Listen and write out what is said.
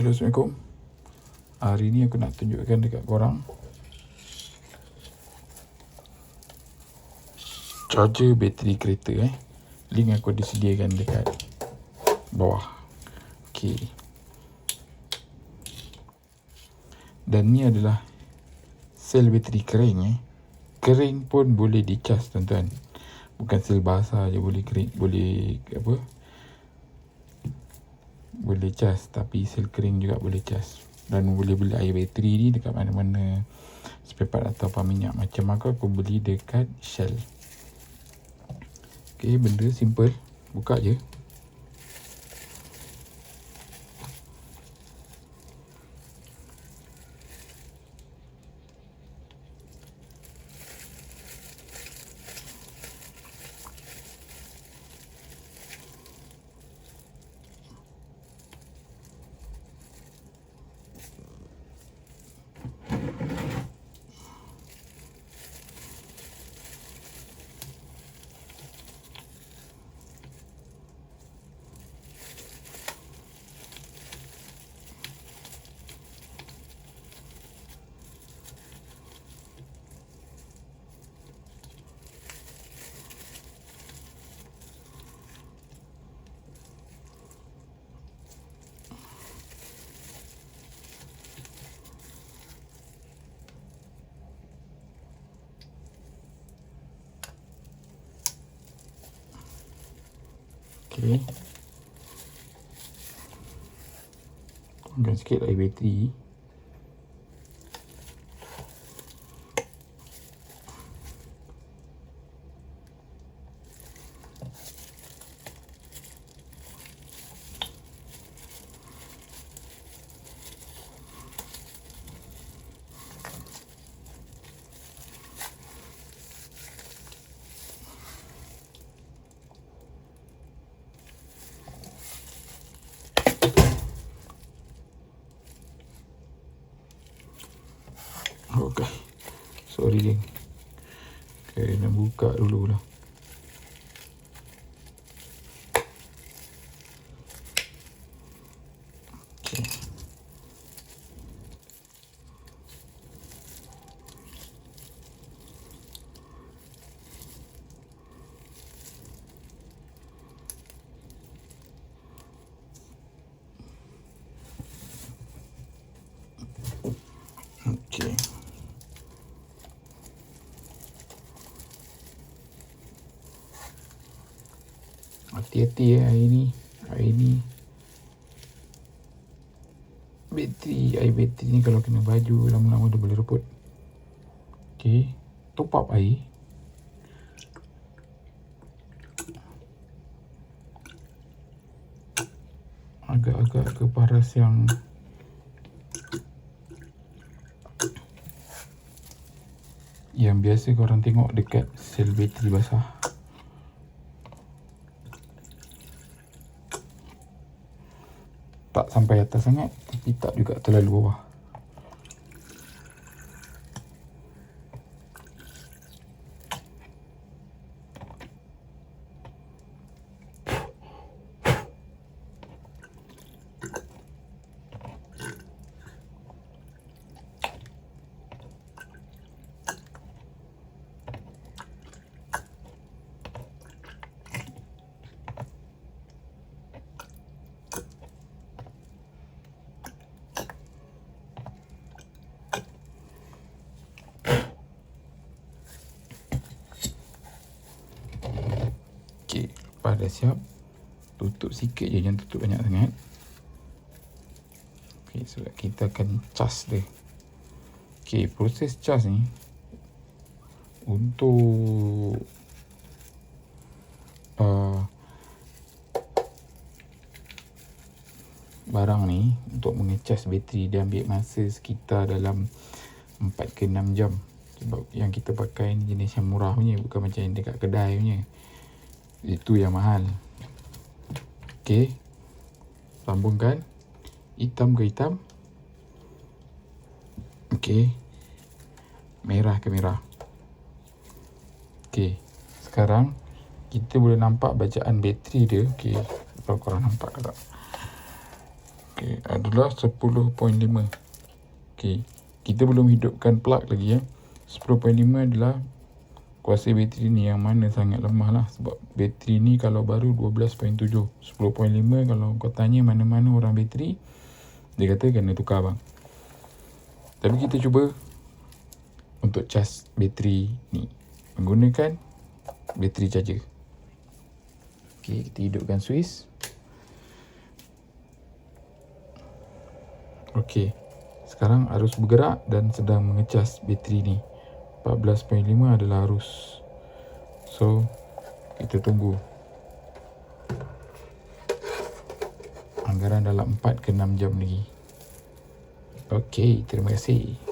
Assalamualaikum. Hari ni aku nak tunjukkan dekat korang charger bateri kereta eh. Link aku disediakan dekat bawah. Okey. Dan ni adalah sel bateri kering eh. Kering pun boleh dicas tuan-tuan. Bukan sel basah je boleh kering, boleh apa? Boleh cas tapi sel kering juga boleh cas. Dan boleh beli air bateri ni dekat mana-mana spare part atau pump minyak macam aku aku beli dekat Shell. Okey, benda simple. Buka je. Okey. Tuangkan sikit air bateri. Okay. Geng. Okay, nak buka dulu lah. Okay. Okay. Hati-hati eh hari ni. Hari ni. Bateri, air bateri ni kalau kena baju lama-lama dia boleh reput. Okay. Top up air. Agak-agak ke paras yang yang biasa korang tengok dekat sel bateri basah. Sampai atas sangat tapi tak juga terlalu bawah. Okey, lepas dah siap tutup sikit je jangan tutup banyak sangat. Okey, so kita akan cas dia. Okey, proses cas ni untuk uh, barang ni untuk mengecas bateri dia ambil masa sekitar dalam 4 ke 6 jam sebab yang kita pakai ni jenis yang murah punya bukan macam yang dekat kedai punya itu yang mahal. Okey. Sambungkan Hitam ke hitam? Okey. Merah ke merah? Okey. Sekarang Kita boleh nampak bacaan bateri dia. Okey. Kalau korang nampak ke tak Okey, adalah 10.5. Okey, kita belum hidupkan plug lagi ya. 10.5 adalah kuasa bateri ni yang mana sangat lemah lah. Sebab bateri ni kalau baru 12.7 10.5 kalau kau tanya mana-mana orang bateri dia kata kena tukar bang. Tapi kita cuba untuk cas bateri ni. Menggunakan bateri charger. Ok kita hidupkan switch. Ok sekarang arus bergerak dan sedang mengecas bateri ni 14.5 adalah arus. So kita tunggu. Anggaran dalam 4 ke 6 jam lagi. Ok terima kasih